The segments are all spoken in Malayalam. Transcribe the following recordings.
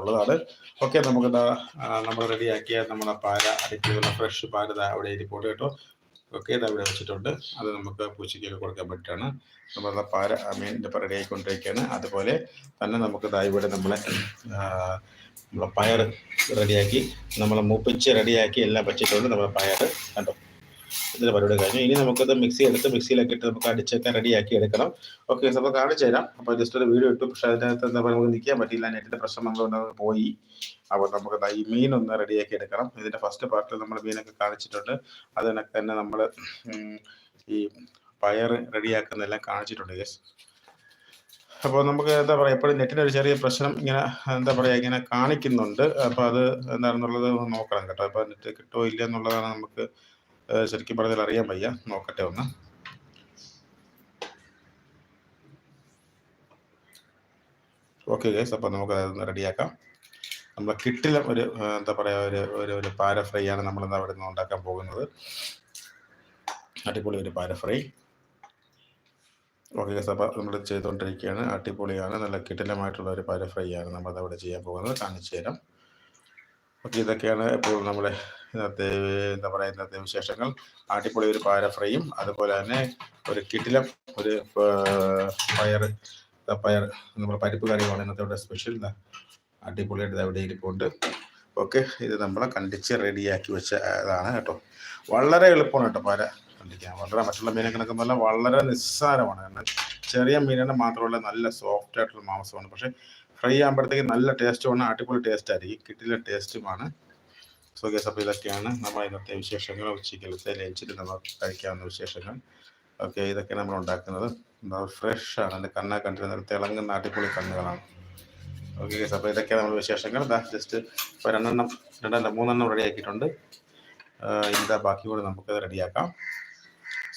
ഉള്ളതാണ്. ഓക്കെ നമുക്ക് നമ്മൾ റെഡിയാക്കിയ നമ്മുടെ പാര അടിക്കുന്ന ഫ്രഷ് പാര അവിടെ ഇരിപ്പോട്ട് കേട്ടോ. ഓക്കെ ഇത് അവിടെ വെച്ചിട്ടുണ്ട്. അത് നമുക്ക് പൂച്ചയ്ക്കൊക്കെ കൊടുക്കാൻ പറ്റാണ് നമ്മുടെ പാര മീനിന്റെ റെഡി ആയിക്കൊണ്ടിരിക്കുകയാണ്. അതുപോലെ തന്നെ നമുക്ക് ഇവിടെ നമ്മളെ നമ്മളെ പയർ റെഡിയാക്കി നമ്മളെ മൂപ്പിച്ച് റെഡിയാക്കി എല്ലാം വെച്ചിട്ടുണ്ട് നമ്മളെ പയർ കണ്ടോ? ഇതിന്റെ പരിപാടി കഴിഞ്ഞു. ഇനി നമുക്കത് മിക്സി എടുത്ത് മിക്സിയിലൊക്കെ ഇട്ട് നമുക്ക് അടിച്ചൊക്കെ റെഡിയാക്കി എടുക്കണം. ഓക്കെ അപ്പോൾ കാണിച്ചു തരാം. അപ്പോൾ ജസ്റ്റ് ഒരു വീഡിയോ ഇട്ടു. പക്ഷേ അതിനകത്ത് എന്താ പറയുക നമുക്ക് നിൽക്കാൻ പറ്റിയില്ല. നെറ്റിന്റെ പ്രശ്നം നമ്മൾ പോയി. അപ്പോൾ നമുക്ക് ഈ മീൻ ഒന്ന് റെഡിയാക്കി എടുക്കണം. ഇതിന്റെ ഫസ്റ്റ് പാർട്ടിൽ നമ്മൾ മീനൊക്കെ കാണിച്ചിട്ടുണ്ട്. അതിനൊക്കെ തന്നെ നമ്മൾ ഈ പയർ റെഡിയാക്കുന്നതെല്ലാം കാണിച്ചിട്ടുണ്ട് യെസ് അപ്പോൾ നമുക്ക് എന്താ പറയുക എപ്പോഴും നെറ്റിന്റെ ഒരു ചെറിയ പ്രശ്നം ഇങ്ങനെ എന്താ പറയുക ഇങ്ങനെ കാണിക്കുന്നുണ്ട്. അപ്പോൾ അത് എന്താണെന്നുള്ളത് നോക്കണം കേട്ടോ. അപ്പോൾ നെറ്റ് കിട്ടുമോ ഇല്ല എന്നുള്ളതാണ് നമുക്ക് ശരിക്കും പറഞ്ഞാൽ അറിയാൻ വയ്യ. നോക്കട്ടെ ഒന്ന്. ഓക്കെ ഗൈസ് അപ്പോൾ നമുക്ക് അതൊന്ന് റെഡിയാക്കാം നമ്മൾ കിട്ടില ഒരു എന്താ പറയുക ഒരു ഒരു ഒരു പാര ഫ്രൈ ആണ് നമ്മൾ എന്താ അവിടെ നിന്ന് ഉണ്ടാക്കാൻ പോകുന്നത്. അടിപൊളി ഒരു പാര ഫ്രൈ ഓക്കെ ഗൈസ് അപ്പോൾ നമ്മൾ ചെയ്തുകൊണ്ടിരിക്കുകയാണ് അടിപൊളിയാണ്. നല്ല കിട്ടിലമായിട്ടുള്ള ഒരു പാര ഫ്രൈ ആണ് നമ്മൾ അവിടെ ചെയ്യാൻ പോകുന്നത്. കാണിച്ചു തരാം. ഓക്കെ ഇതൊക്കെയാണ് ഇപ്പോൾ നമ്മുടെ ഇന്നത്തെ എന്താ പറയുക ഇന്നത്തെ വിശേഷങ്ങൾ. അടിപൊളി ഒരു പാര ഫ്രൈയും അതുപോലെ തന്നെ ഒരു കിട്ടിലം ഒരു പയർ പയർ നമ്മുടെ പരിപ്പ് കറിയുമാണ് ഇന്നത്തെ ഇവിടെ സ്പെഷ്യൽ അടിപൊളിയായിട്ട് അവിടെ ഇരിപ്പുണ്ട്. ഓക്കെ ഇത് നമ്മൾ കണ്ടിച്ച് റെഡിയാക്കി വെച്ച ഇതാണ് കേട്ടോ. വളരെ എളുപ്പമാണ് കേട്ടോ പാര കണ്ടിക്കാൻ. വളരെ മറ്റുള്ള മീനൊക്കെ നിൽക്കുന്നതല്ല വളരെ നിസ്സാരമാണ് കാരണം ചെറിയ മീനിനെ മാത്രമല്ല നല്ല സോഫ്റ്റ് ആയിട്ടുള്ള മാംസമാണ്. പക്ഷേ ഫ്രൈ ആകുമ്പോഴത്തേക്ക് നല്ല ടേസ്റ്റുമാണ് അടിപൊളി ടേസ്റ്റ് ആയിരിക്കും. കിട്ടില്ല ടേസ്റ്റുമാണ് സോ ഗസ് അപ്പോൾ ഇതൊക്കെയാണ് നമ്മൾ ഇന്നത്തെ വിശേഷങ്ങൾ. ഉച്ചയ്ക്കലത്തെ ലഞ്ചിൽ നമ്മൾ കഴിക്കാവുന്ന വിശേഷങ്ങൾ. ഓക്കെ ഇതൊക്കെ നമ്മൾ ഉണ്ടാക്കുന്നത്. ഫ്രഷ് ആണ്. എന്റെ കണ്ണ കണ്ടിരുന്നത് തിളങ്ങുന്ന അടിപൊളി കണ്ണുകളാണ്. ഓക്കെ ഗസ് അപ്പോൾ ഇതൊക്കെയാണ് നമ്മൾ വിശേഷങ്ങൾ. ദാ ജസ്റ്റ് ഇപ്പോൾ രണ്ടെണ്ണം രണ്ടല്ല മൂന്നെണ്ണം റെഡി ആക്കിയിട്ടുണ്ട്. ഇതാ ബാക്കി കൂടെ നമുക്കത് റെഡിയാക്കാം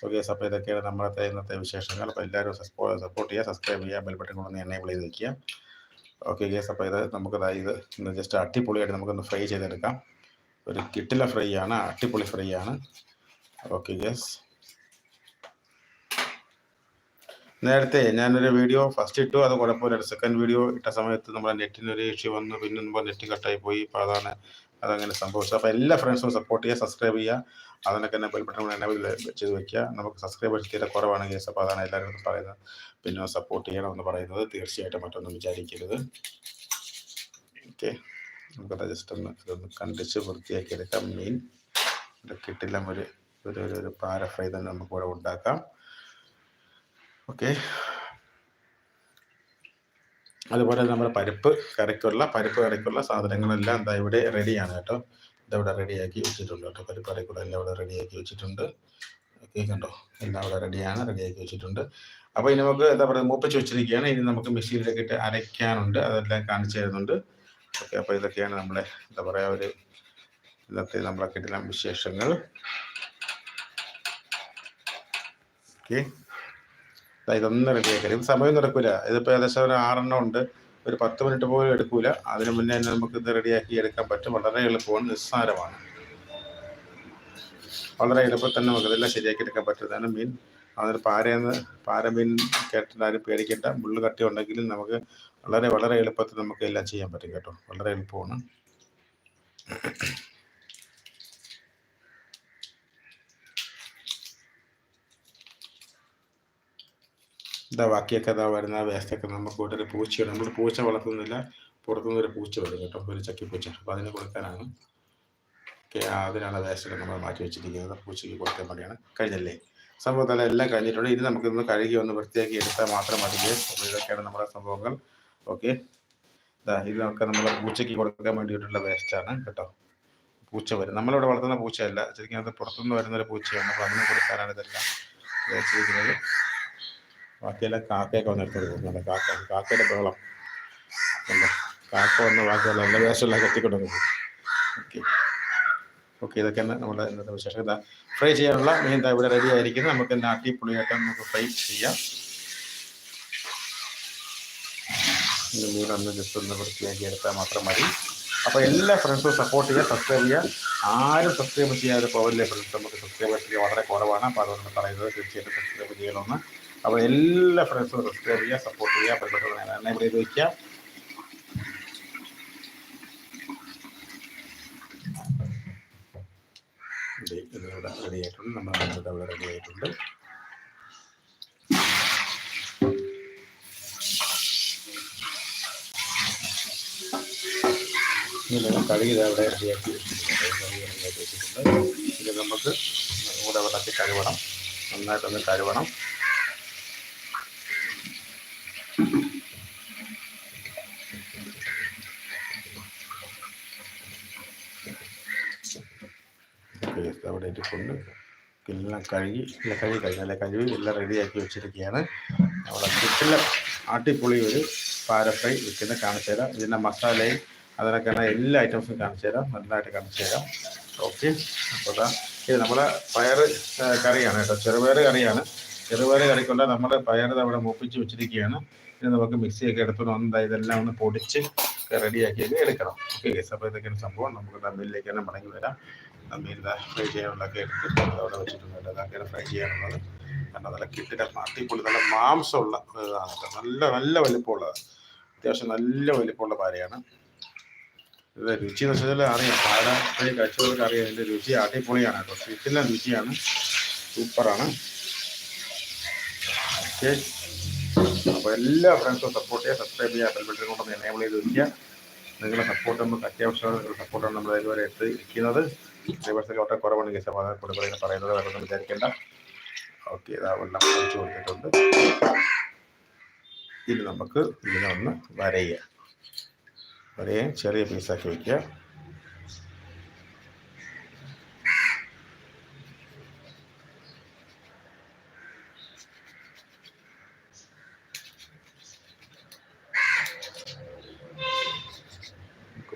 സോ ഗസ് അപ്പോൾ ഇതൊക്കെയാണ് നമ്മളത്തെ ഇന്നത്തെ വിശേഷങ്ങൾ. അപ്പോൾ എല്ലാവരും സപ്പോർട്ട് ചെയ്യുക സബ്സ്ക്രൈബ് ചെയ്യുക ബെൽബട്ടൺ കൊണ്ടൊന്ന് എനേബിൾ ചെയ്ത് വയ്ക്കുക ഓക്കെ ഗേസ് അപ്പോൾ ഇത് നമുക്ക് അതായത് ഇന്ന് ജസ്റ്റ് അടിപൊളിയായിട്ട് നമുക്കൊന്ന് ഫ്രൈ ചെയ്തെടുക്കാം. ഒരു കിട്ടില ഫ്രൈ ആണ് അടിപൊളി ഫ്രൈ ആണ്. ഓക്കെ ഗേസ് നേരത്തെ ഞാനൊരു വീഡിയോ ഫസ്റ്റ് ഇട്ടു അത് കുഴപ്പമില്ല. സെക്കൻഡ് വീഡിയോ ഇട്ട സമയത്ത് നമ്മുടെ നെറ്റിനൊരു ഇഷ്യൂ വന്നു പിന്നെ നെറ്റ് കട്ടായി പോയി. അപ്പോൾ അതാണ് അതങ്ങനെ സംഭവിച്ചത്. അപ്പോൾ എല്ലാ ഫ്രണ്ട്സും സപ്പോർട്ട് ചെയ്യുക സബ്സ്ക്രൈബ് ചെയ്യുക. അതിനൊക്കെ തന്നെ ബെൽബട്ടൺ എന്നെ ചെയ്ത് വെക്കുക. നമുക്ക് സബ്സ്ക്രൈബേഴ്സ് തീരെ കുറവാണെങ്കിൽ അതാണ് എല്ലാവരും പറയുന്നത്. പിന്നെ സപ്പോർട്ട് ചെയ്യണമെന്ന് പറയുന്നത് തീർച്ചയായിട്ടും മറ്റൊന്നും വിചാരിക്കരുത്. ഓക്കെ നമുക്കത് ജസ്റ്റ് ഒന്ന് ഇതൊന്ന് കണ്ടിച്ച് വൃത്തിയാക്കി എടുക്കാം. മീൻ കിട്ടില്ല. ഒരു ഒരു- ഒരു പാര ഫ്രൈ തന്നെ നമുക്ക് ഇവിടെ ഉണ്ടാക്കാം. ഓക്കെ അതുപോലെ നമ്മുടെ പരിപ്പ് കറിക്കുള്ള പരിപ്പ് കറിക്കുള്ള സാധനങ്ങളെല്ലാം എന്താ ഇവിടെ റെഡിയാണ് കേട്ടോ. ഇതവിടെ റെഡിയാക്കി വെച്ചിട്ടുണ്ട് കേട്ടോ. പരിപ്പ് കൂടെ എല്ലാം ഇവിടെ റെഡിയാക്കി വെച്ചിട്ടുണ്ട്. കേൾക്കണ്ടോ കണ്ടോ എല്ലാം ഇവിടെ റെഡിയാണ് റെഡിയാക്കി വെച്ചിട്ടുണ്ട്. അപ്പോൾ ഇനി നമുക്ക് എന്താ പറയുക മൂപ്പിച്ച് വെച്ചിരിക്കുകയാണ്. ഇനി നമുക്ക് മെഷീനിലേക്ക് ഇട്ട് അരയ്ക്കാനുണ്ട്. അതെല്ലാം കാണിച്ചു തരുന്നുണ്ട്. ഓക്കെ അപ്പോൾ ഇതൊക്കെയാണ് നമ്മളെ എന്താ പറയുക ഒരു ഇന്നത്തെ നമ്മളെ കിട്ടുന്ന വിശേഷങ്ങൾ. ഓക്കെ. ഇതൊന്നും റെഡിയാക്കരുത്. സമയം നടക്കൂല. ഇതിപ്പോൾ ഏകദേശം ഒരു ആറെണ്ണം ഉണ്ട്. ഒരു പത്ത് മിനിറ്റ് പോലും എടുക്കൂല. അതിനു മുന്നേ തന്നെ നമുക്ക് ഇത് റെഡിയാക്കി എടുക്കാൻ പറ്റും. വളരെ എളുപ്പമാണ് നിസ്സാരമാണ്. വളരെ എളുപ്പത്തിൽ തന്നെ നമുക്ക് ഇതെല്ലാം ശരിയാക്കി എടുക്കാൻ പറ്റുന്നതാണ് മീൻ അതിന് പാരയെന്ന് പാര മീൻ പേടിക്കേണ്ട. മുള്ളു കട്ടി ഉണ്ടെങ്കിലും നമുക്ക് വളരെ വളരെ എളുപ്പത്തിൽ നമുക്ക് എല്ലാം ചെയ്യാൻ പറ്റും കേട്ടോ. വളരെ എളുപ്പമാണ്. ഇതാ ബാക്കിയൊക്കെ ഇതാ വരുന്ന വേസ്റ്റൊക്കെ നമുക്ക് ഒരു പൂച്ചയുണ്ട്. നമ്മൾ പൂച്ച വളർത്തുന്നില്ല. പുറത്തുനിന്ന് ഒരു പൂച്ച വരും കേട്ടോ. ഒരു ചക്കിപ്പൂച്ച അപ്പോൾ അതിന് കൊടുക്കാനാണ്. അതിനാണ് വേസ്റ്റൊക്കെ നമ്മൾ മാറ്റി വെച്ചിരിക്കുന്നത്. പൂച്ചയ്ക്ക് കൊടുക്കാൻ വേണ്ടിയാണ്. കഴിഞ്ഞല്ലേ? സംഭവം തന്നെ എല്ലാം കഴിഞ്ഞിട്ടുണ്ട്. ഇനി നമുക്കിന്ന് കഴുകി ഒന്ന് വൃത്തിയാക്കി എടുത്താൽ മാത്രം മതി. ഇതൊക്കെയാണ് നമ്മുടെ സംഭവങ്ങൾ. ഓക്കെ. ഇതാ ഇതൊക്കെ നമ്മൾ പൂച്ചയ്ക്ക് കൊടുക്കാൻ വേണ്ടിയിട്ടുള്ള വേസ്റ്റാണ് കേട്ടോ. പൂച്ച വരും. നമ്മളിവിടെ വളർത്തുന്ന പൂച്ചയല്ല. ശരിക്കും അത് പുറത്തുനിന്ന് വരുന്ന ഒരു പൂച്ചയാണ്. അപ്പോൾ അതിന് കൊടുക്കാനാണ് ഇതെല്ലാം വെച്ചിരിക്കുന്നത്. ബാക്കിയെല്ലാം കാക്കയൊക്കെ വന്നെടുത്ത് കാക്ക. കാക്കയുടെ ബഹളം. അല്ല കാക്ക വന്ന ബാക്കിയുള്ള എല്ലാ വേഷമെല്ലാം കത്തിക്കൊണ്ട് പോകും. ഓക്കെ. ഓക്കെ ഇതൊക്കെയാണ് നമ്മുടെ ഇന്നത്തെ വിശേഷം. എന്താ ഫ്രൈ ചെയ്യാനുള്ള മീൻ ഇതാ ഇവിടെ റെഡി ആയിരിക്കുന്നത് നമുക്ക് നാട്ടി പുളിയാക്കാൻ നമുക്ക് ഫ്രൈ ചെയ്യാം. മീനൊന്ന് ജസ്റ്റ് ഒന്ന് വൃത്തിയാക്കി എടുത്താൽ മാത്രം മതി. അപ്പോൾ എല്ലാ ഫ്രണ്ട്സും സപ്പോർട്ട് ചെയ്യുക സബ്സ്ക്രൈബ് ചെയ്യുക. ആരും സബ്സ്ക്രൈബ് ചെയ്യാതെ പോകല്ലേ ഫ്രണ്ട്സ് നമുക്ക് സബ്സ്ക്രൈബ് ചെയ്യുക വളരെ കുറവാണ്. അപ്പോൾ അതുകൊണ്ട് പറയുന്നത് തീർച്ചയായിട്ടും സബ്സ്ക്രൈബ് ചെയ്യണമെന്ന്. അപ്പോൾ എല്ലാ ഫ്രണ്ട്സും റെസ്റ്റ് ചെയ്യുക സപ്പോർട്ട് ചെയ്യുക പരിപാടികളെ എന്നെ ഇവിടെ ചോദിക്കുക ഇതിവിടെ റെഡി ആയിട്ടുണ്ട്. നമ്മുടെ ഇവിടെ റെഡി ആയിട്ടുണ്ട്. അവിടെ റെഡിയാക്കി വെച്ചിട്ടുണ്ട്. ഇത് നമുക്ക് കൂടെ വെള്ളത്തിൽ കഴുകണം. നന്നായിട്ടൊന്ന് കഴുകണം. പേസ്റ്റ് അവിടെ ഇട്ടിട്ടുണ്ട് എല്ലാം കഴുകി അല്ല കഴുകി നല്ല കഴുകി എല്ലാം റെഡിയാക്കി വെച്ചിരിക്കുകയാണ്. നമ്മുടെ കിട്ടില്ല അടിപൊളി ഒരു പാര ഫ്രൈ വെക്കുന്ന കാണിച്ചു തരാം. ഇതിന്റെ മസാലയും അതിനൊക്കെയാണ് എല്ലാ ഐറ്റംസും കാണിച്ചു തരാം. നല്ലതായിട്ട് കാണിച്ചു തരാം. ഓക്കെ അപ്പോൾ ഇതാ ഇത് നമ്മുടെ പയർ കറിയാണ് കേട്ടോ. ചെറുപയർ കറിയാണ്. ചെറുപയർ കറിക്കുള്ള നമ്മുടെ പയർ അവിടെ മൂപ്പിച്ച് വെച്ചിരിക്കുകയാണ്. ഇനി നമുക്ക് മിക്സിയൊക്കെ എടുത്തോണ്ട് ഒന്ന് ഇതെല്ലാം ഒന്ന് പൊടിച്ച് റെഡിയാക്കി എടുക്കണം. ഓക്കെ അപ്പോൾ ഇതൊക്കെയാണ് സംഭവം. നമുക്ക് തമ്മിലേക്ക് തന്നെ മടങ്ങി വരാം. തമ്മിൽ ഫ്രൈ ചെയ്യാനുള്ളതൊക്കെ എടുത്ത് അവിടെ വെച്ചിട്ടുണ്ട്. അതൊക്കെയാണ് ഫ്രൈ ചെയ്യാനുള്ളത്. കാരണം നല്ല കിട്ടില്ല അടിപൊളി നല്ല മാംസമുള്ള ഇതാണ് നല്ല നല്ല വലിപ്പമുള്ളതാണ് അത്യാവശ്യം നല്ല വലിപ്പമുള്ള പാരയാണ് ഇത് രുചി എന്ന് വെച്ചാൽ അറിയാം. പാര ഫ്രൈ കഴിച്ചവർക്ക് അറിയാം. ഇതിന്റെ രുചി അടിപൊളിയാണ് കേട്ടോ. കിട്ടില്ല രുചിയാണ്. സൂപ്പറാണ്. ഓക്കെ. അപ്പോൾ എല്ലാ ഫ്രണ്ട്സും സപ്പോർട്ട് ചെയ്യുക സബ്സ്ക്രൈബ് ചെയ്യുക ബെൽബട്ടൺ കൊണ്ടൊന്ന് എനേബിൾ ചെയ്ത് വയ്ക്കുക നിങ്ങളുടെ സപ്പോർട്ട് നമുക്ക് അത്യാവശ്യമാണ് നിങ്ങളുടെ സപ്പോർട്ടാണ് നമ്മൾ ഇതുവരെ എത്തിയിരിക്കുന്നത് സബ്സ്ക്രൈബേഴ്സൊക്കെ ഓട്ടം കുറവാണ് കേസ് അപ്പോൾ കൂടെ കൂടെ പറയുന്നത്. വേറൊന്നും വിചാരിക്കേണ്ട. ഓക്കെ ഇതാ വെള്ളം ഒഴിച്ച് കൊടുത്തിട്ടുണ്ട്. ഇനി നമുക്ക് ഇതിനെ ഒന്ന് വരയുക വരയെ ചെറിയ പീസാക്കി വയ്ക്കുക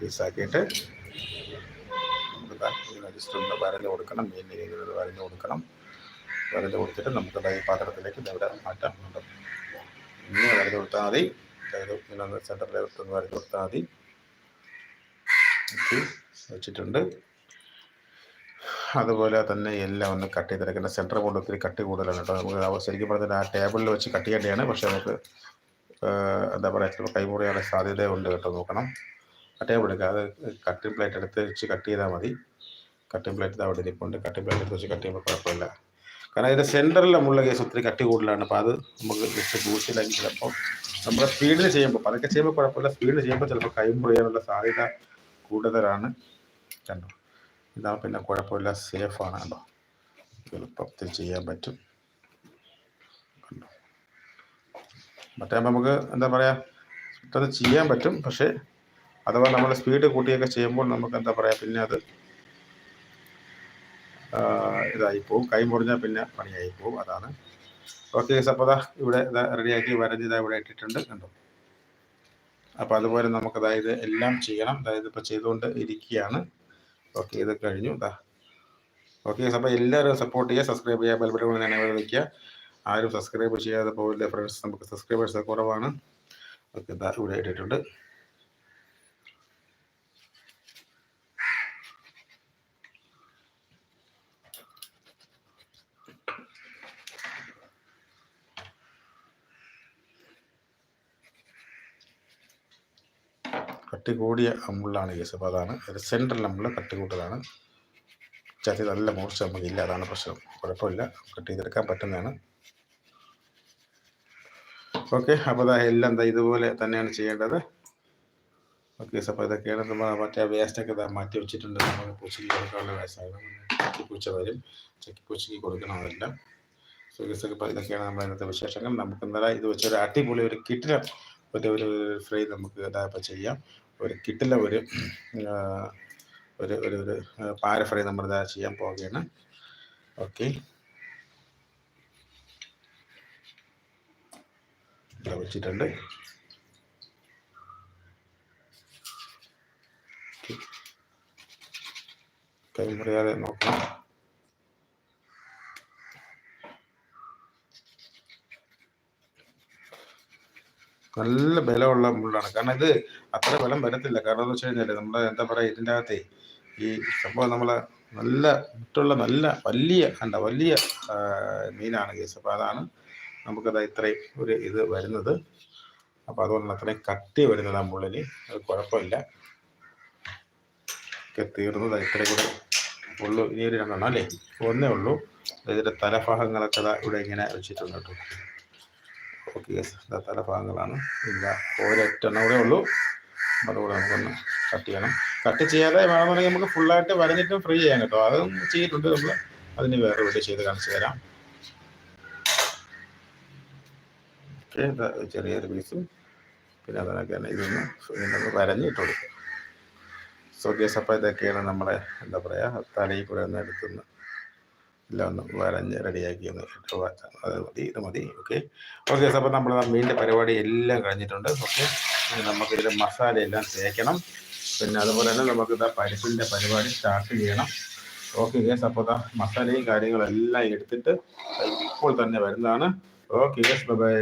പീസാക്കിയിട്ട് ജസ്റ്റ് വരഞ്ഞ് കൊടുക്കണം മീൻ രീതിയിൽ വരഞ്ഞു കൊടുക്കണം. വരഞ്ഞു കൊടുത്തിട്ട് നമുക്ക് ഈ പാത്രത്തിലേക്ക് ഇവിടെ മാറ്റാനുണ്ട് ഇങ്ങനെ വരഞ്ഞു കൊടുത്താൽ മതി. അതായത് ഇങ്ങനെ ഒന്ന് സെന്ററിലേക്ക് ഒന്ന് വരഞ്ഞ് കൊടുത്താൽ മതി. വെച്ചിട്ടുണ്ട്. അതുപോലെ തന്നെ എല്ലാം ഒന്ന് കട്ട് ചെയ്തെടുക്കേണ്ട സെന്റർ കൊണ്ട് ഒത്തിരി കട്ടി കൂടുതലാണ് കേട്ടോ. നമുക്ക് ശരിക്കും പറഞ്ഞാൽ ആ ടേബിളിൽ വെച്ച് കട്ട് ചെയ്യേണ്ടതാണ് പക്ഷേ നമുക്ക് എന്താ പറയുക ചിലപ്പോൾ കൈമുറിയാനുള്ള സാധ്യതയുണ്ട് കേട്ടോ. നോക്കണം. ആ ടേബിൾ എടുക്കുക അത് കട്ടിംഗ് പ്ലേറ്റ് എടുത്ത് വെച്ച് കട്ട് ചെയ്താൽ മതി. കട്ടിംഗ് പ്ലേറ്റ് അവിടെ ഇരിപ്പുണ്ട്. കട്ടിംഗ് പ്ലേറ്റ് വെച്ച് കട്ട് ചെയ്യുമ്പോൾ കുഴപ്പമില്ല. കാരണം അതിന്റെ സെന്ററിലെ മുള്ള കേസ് ഒത്തിരി കട്ടി കൂടുതലാണ്. അപ്പോൾ അത് നമുക്ക് ജസ്റ്റ് ബൂസ്റ്റിലാക്കി ചിലപ്പോൾ നമ്മുടെ സ്പീഡിൽ ചെയ്യുമ്പോൾ പതുക്കെ ചെയ്യുമ്പോൾ കുഴപ്പമില്ല. സ്പീഡിൽ ചെയ്യുമ്പോൾ ചിലപ്പോൾ കൈമ്പ് ചെയ്യാനുള്ള സാധ്യത കൂടുതലാണ്. കണ്ടോ? ഇതാണ് പിന്നെ കുഴപ്പമില്ല. സേഫാണ് കണ്ടോ? എളുപ്പത്തിൽ ചെയ്യാൻ പറ്റും. കണ്ടോ? മറ്റേ നമുക്ക് എന്താ പറയുക പെട്ടെന്ന് ചെയ്യാൻ പറ്റും. പക്ഷേ അഥവാ നമ്മൾ സ്പീഡ് കൂട്ടിയൊക്കെ ചെയ്യുമ്പോൾ നമുക്ക് എന്താ പറയുക പിന്നെ അത് ഇതായി പോവും കൈ മുറിഞ്ഞാൽ പിന്നെ പണിയായി പോവും അതാണ്. ഓക്കെ അപ്പോൾ ദാ ഇവിടെ റെഡിയാക്കി വരഞ്ഞ് ഇതാ ഇവിടെ ഇട്ടിട്ടുണ്ട്. കണ്ടോ? അപ്പോൾ അതുപോലെ നമുക്ക് അതായത് എല്ലാം ചെയ്യണം. അതായത് ഇപ്പോൾ ചെയ്തുകൊണ്ട് ഇരിക്കുകയാണ്. ഓക്കെ ഇത് കഴിഞ്ഞു. ഇതാ ഓക്കെ അപ്പോൾ എല്ലാവരും സപ്പോർട്ട് ചെയ്യുക. സബ്സ്ക്രൈബ് ചെയ്യുക. ബെൽബട്ടൺ കൊണ്ട് തന്നെ ആരും സബ്സ്ക്രൈബ് ചെയ്യാതെ പോകില്ല ഫ്രണ്ട്സ്. നമുക്ക് സബ്സ്ക്രൈബേഴ്സ് കുറവാണ്. ഓക്കെ ഇതാ ഇവിടെ ഇട്ടിട്ടുണ്ട്. കട്ടി കൂടിയ മുള്ളാണ് കേസ്. അപ്പോൾ അതാണ്. ഇത് സെൻട്രൽ നമ്മൾ കട്ടി കൂട്ടതാണ് ചതി നല്ല മൂർച്ച നമുക്കില്ല. അതാണ് പ്രശ്നം. കുഴപ്പമില്ല. കട്ട് ചെയ്തെടുക്കാൻ പറ്റുന്നതാണ്. ഓക്കെ. അപ്പോൾ അതാ എല്ലാം എന്താ ഇതുപോലെ തന്നെയാണ് ചെയ്യേണ്ടത്. ഓക്കെ. അപ്പോൾ ഇതൊക്കെയാണ് നമ്മൾ മറ്റേ വേസ്റ്റൊക്കെ ഇതാ മാറ്റി വെച്ചിട്ടുണ്ട്. നമ്മൾ പൂച്ചയ്ക്ക് കൊടുക്കാനുള്ള വേസ്റ്റാണ് ചക്കിപ്പൂച്ച വരും. ചക്കിപ്പൂച്ചയ്ക്ക് കൊടുക്കണം അതെല്ലാം. സോ ഗസൊക്കെ ഇപ്പോൾ ഇതൊക്കെയാണ് നമ്മുടെ ഇന്നത്തെ വിശേഷങ്ങൾ. നമുക്ക് എന്തായാലും ഇത് വെച്ചൊരു അടിപൊളി ഒരു കിട്ടില ഒരു ഒരു ഫ്രൈ നമുക്ക് ഇതായപ്പോൾ ചെയ്യാം. ഒരു കിട്ടില്ല ഒരു ഒരു ഒരു ഒരു പാരഫറി നമ്മൾ ചെയ്യാൻ പോവുകയാണ്. ഓക്കെ. വെച്ചിട്ടുണ്ട്. കൈ മുറിയാതെ നോക്കണം. നല്ല ബലമുള്ള മുള്ളാണ് കാരണം ഇത് അത്ര ബലം വരത്തില്ല. കാരണം എന്ന് വെച്ച് കഴിഞ്ഞാൽ നമ്മുടെ എന്താ പറയുക ഇതിന്റെ അകത്തെ ഈ സംഭവം നമ്മളെ നല്ല മറ്റുള്ള നല്ല വലിയ എന്താ വലിയ മീനാണ് കേസ്. അപ്പോൾ അതാണ് നമുക്കത് ഇത്രയും ഒരു ഇത് വരുന്നത്. അപ്പോൾ അതുകൊണ്ട് അത്രയും കട്ടി വരുന്നത് ആ മുള്ളിന് അത് കുഴപ്പമില്ല. തീർന്നത് ഇത്രയും കൂടെ ഉള്ളു. ഇനി ഒരു രണ്ടെണ്ണം അല്ലേ? ഒന്നേ ഉള്ളൂ. ഇതിന്റെ തലഭാഗങ്ങളൊക്കെ ഇവിടെ ഇങ്ങനെ വെച്ചിട്ടുണ്ട് കേട്ടോ. ഓക്കെ യെസ് തലഭാഗങ്ങളാണ് ഇല്ല ഒരൊറ്റെണ്ണം കൂടെ ഉള്ളൂ. അതുകൂടെ നമുക്കൊന്ന് കട്ട് ചെയ്യണം. കട്ട് ചെയ്യാതെ വേണമെന്നുണ്ടെങ്കിൽ നമുക്ക് ഫുള്ളായിട്ട് വരഞ്ഞിട്ടും ഫ്രീ ചെയ്യാൻ കേട്ടോ. അതും ചെയ്തിട്ടുണ്ട് നമ്മൾ അതിന് വേറെ വീട്ടിൽ ചെയ്ത് കാണിച്ചു തരാം. ചെറിയൊരു പീസും പിന്നെ അതിനൊക്കെ തന്നെ ഇതൊന്ന് ഇതൊന്ന് വരഞ്ഞിട്ട് കൊടുക്കും സോ ഗേസ് അപ്പം ഇതൊക്കെയാണ് നമ്മളെ എന്താ പറയുക തലയിൽ കൂടെ ഒന്ന് എടുത്തുനിന്ന് എല്ലാം ഒന്ന് വരഞ്ഞ് റെഡിയാക്കി ഒന്ന് അത് മതി ഇത് മതി ഓക്കെ ഓക്കെ അപ്പോൾ നമ്മൾ മീനിന്റെ പരിപാടി എല്ലാം കഴിഞ്ഞിട്ടുണ്ട് ഓക്കെ നമുക്ക് ഇതിൽ മസാല എല്ലാം തേക്കണം. പിന്നെ അതുപോലെ തന്നെ നമുക്ക് ഇതാ പരിപ്പിന്റെ പരിപാടി സ്റ്റാർട്ട് ചെയ്യണം. ഓക്കെ ഗേസ് അപ്പോൾ ഇതാ മസാലയും കാര്യങ്ങളെല്ലാം എടുത്തിട്ട് ഇപ്പോൾ തന്നെ വരുന്നതാണ്. Okay guys by